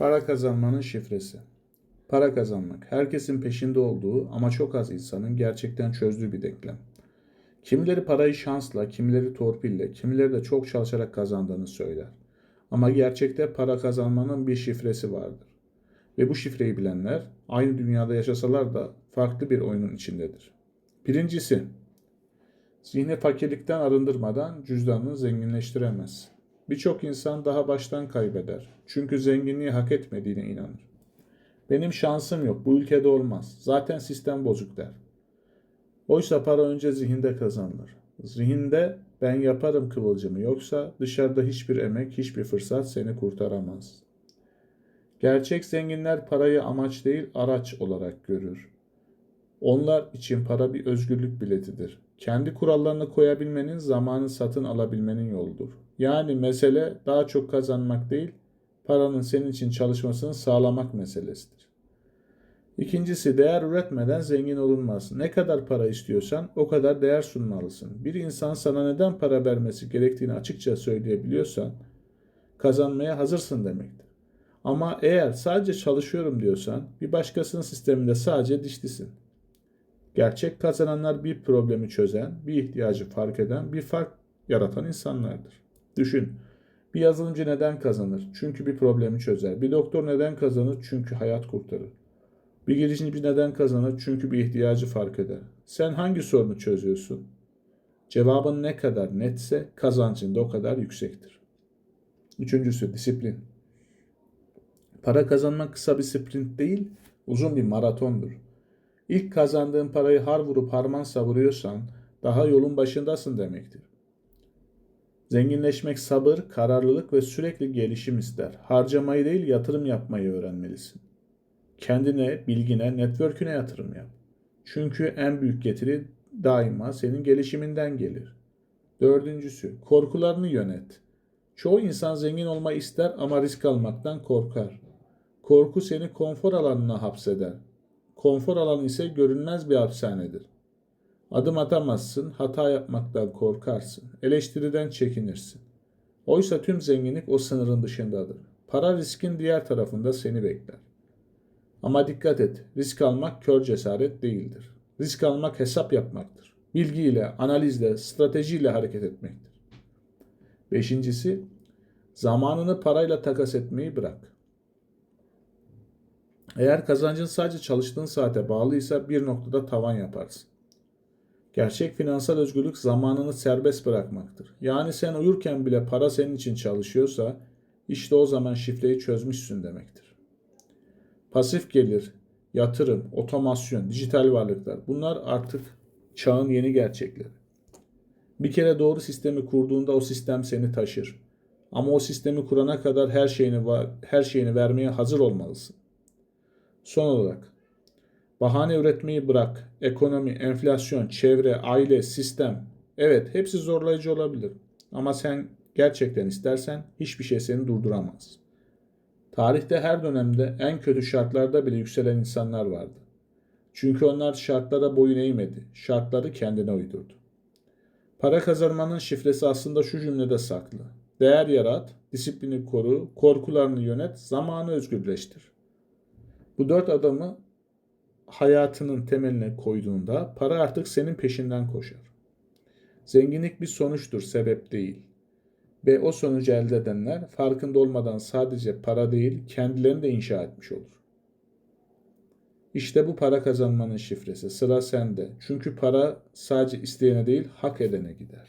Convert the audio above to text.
Para kazanmanın şifresi. Para kazanmak herkesin peşinde olduğu ama çok az insanın gerçekten çözdüğü bir denklem. Kimileri parayı şansla, kimileri torpille, kimileri de çok çalışarak kazandığını söyler. Ama gerçekte para kazanmanın bir şifresi vardır. Ve bu şifreyi bilenler aynı dünyada yaşasalar da farklı bir oyunun içindedir. Birincisi, zihni fakirlikten arındırmadan cüzdanını zenginleştiremez. Birçok insan daha baştan kaybeder. Çünkü zenginliği hak etmediğine inanır. Benim şansım yok, bu ülkede olmaz. Zaten sistem bozuk der. Oysa para önce zihinde kazanılır. Zihinde ben yaparım kıvılcımı yoksa dışarıda hiçbir emek, hiçbir fırsat seni kurtaramaz. Gerçek zenginler parayı amaç değil araç olarak görür. Onlar için para bir özgürlük biletidir. Kendi kurallarını koyabilmenin, zamanı satın alabilmenin yoludur. Yani mesele daha çok kazanmak değil, paranın senin için çalışmasını sağlamak meselesidir. İkincisi değer üretmeden zengin olunmaz. Ne kadar para istiyorsan o kadar değer sunmalısın. Bir insan sana neden para vermesi gerektiğini açıkça söyleyebiliyorsan kazanmaya hazırsın demektir. Ama eğer sadece çalışıyorum diyorsan bir başkasının sisteminde sadece dişlisin. Gerçek kazananlar bir problemi çözen, bir ihtiyacı fark eden, bir fark yaratan insanlardır. Düşün. Bir yazılımcı neden kazanır? Çünkü bir problemi çözer. Bir doktor neden kazanır? Çünkü hayat kurtarır. Bir girişimci neden kazanır? Çünkü bir ihtiyacı fark eder. Sen hangi sorunu çözüyorsun? Cevabın ne kadar netse kazancın da o kadar yüksektir. Üçüncüsü disiplin. Para kazanmak kısa bir sprint değil, uzun bir maratondur. İlk kazandığın parayı har vurup harman savuruyorsan daha yolun başındasın demektir. Zenginleşmek sabır, kararlılık ve sürekli gelişim ister. Harcamayı değil yatırım yapmayı öğrenmelisin. Kendine, bilgine, network'üne yatırım yap. Çünkü en büyük getiri daima senin gelişiminden gelir. Dördüncüsü, korkularını yönet. Çoğu insan zengin olmayı ister ama risk almaktan korkar. Korku seni konfor alanına hapseder. Konfor alanı ise görünmez bir hapishanedir. Adım atamazsın, hata yapmaktan korkarsın, eleştiriden çekinirsin. Oysa tüm zenginlik o sınırın dışındadır. Para riskin diğer tarafında seni bekler. Ama dikkat et, risk almak kör cesaret değildir. Risk almak hesap yapmaktır. Bilgiyle, analizle, stratejiyle hareket etmektir. Beşincisi, zamanını parayla takas etmeyi bırak. Eğer kazancın sadece çalıştığın saate bağlıysa bir noktada tavan yaparsın. Gerçek finansal özgürlük zamanını serbest bırakmaktır. Yani sen uyurken bile para senin için çalışıyorsa işte o zaman şifreyi çözmüşsün demektir. Pasif gelir, yatırım, otomasyon, dijital varlıklar bunlar artık çağın yeni gerçekleri. Bir kere doğru sistemi kurduğunda o sistem seni taşır. Ama o sistemi kurana kadar her şeyini her şeyini vermeye hazır olmalısın. Son olarak bahane üretmeyi bırak. Ekonomi, enflasyon, çevre, aile, sistem. Evet, hepsi zorlayıcı olabilir. Ama sen gerçekten istersen hiçbir şey seni durduramaz. Tarihte her dönemde en kötü şartlarda bile yükselen insanlar vardı. Çünkü onlar şartlara boyun eğmedi, şartları kendine uydurdu. Para kazanmanın şifresi aslında şu cümlede saklı. Değer yarat, disiplini koru, korkularını yönet, zamanı özgürleştir. Bu dört adamı hayatının temeline koyduğunda para artık senin peşinden koşar. Zenginlik bir sonuçtur, sebep değil. Ve o sonucu elde edenler farkında olmadan sadece para değil kendilerini de inşa etmiş olur. İşte bu para kazanmanın şifresi. Sıra sende. Çünkü para sadece isteyene değil hak edene gider.